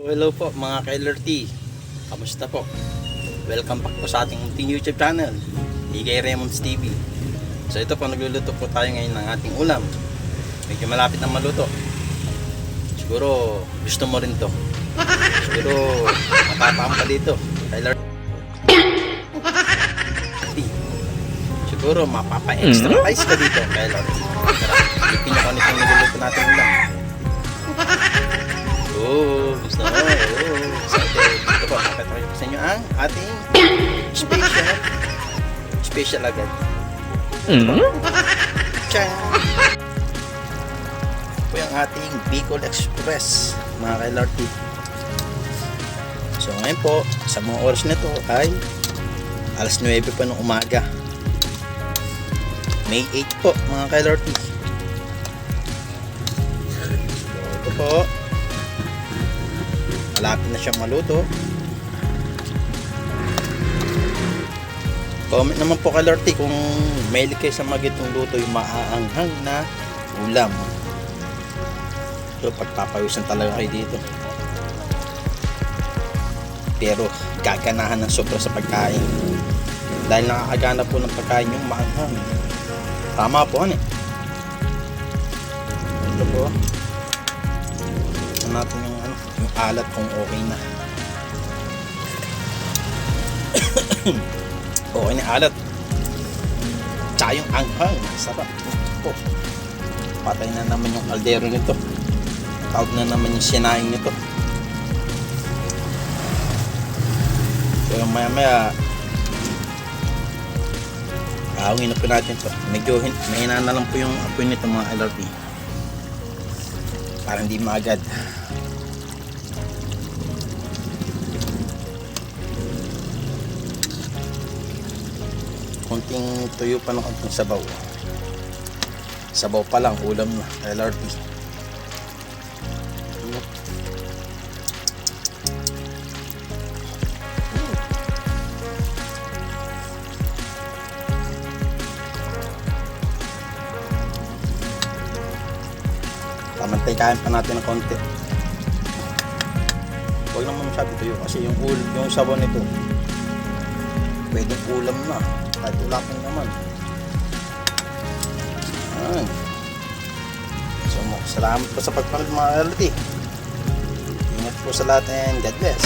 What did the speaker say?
Hello po mga Kyler T. Kamusta po? Welcome back po sa ating munting YouTube channel, Igay Raymond's TV. So ito po, nagluluto po tayo ngayon ng ating ulam. Medyo malapit na maluto. Siguro gusto mo rin to. Siguro matapang ka dito, Kyler T. Siguro mapapa-extra ka dito, Kyler. Tara, ipin niyo kung ano nagluluto natin ulam. Oh, gusto mo. Oh, excited. Ito po, pakita ko sa inyo ang ating special. Special agad. Tchan! Ito yung ating Bicol Express, mga kay-LRT. So ngayon po, sa mga oras na to ay alas 9 pa ng umaga. May 8 po, mga kay-LRT. So, ito po, malapit na siyang maluto. Comment naman po kay Lorty kung mahilig kayo sa magitong luto yung maaanghang na ulam. So pagpapawisan talaga kayo dito. Pero gaganahan ng sobra sa pagkain. Dahil nakakagana po ng pagkain yung maanghang. Tama po ano eh. Ito po. Ito natin yung ano, yung alat kung okay na. okay na alat. Tsaka yung anghang, sarap. Oh. Patay na naman yung kaldero nito. Tawag na naman yung sinaing nito. So maya maya Ahawin na po natin to. Medyo hin- mahina na lang po yung apoy nito mga LRT. Para hindi maagad. konting tuyo pa ng konting sabaw. Sabaw pa lang ulam na. LRT pamantay kain pa natin ng konti. Huwag naman masyado tuyo kasi yung ul yung sabaw nito pwedeng ulam na. Kahit wala pang naman Ayan. so salamat po sa pagpanood mga LT ingat po sa lahat and God bless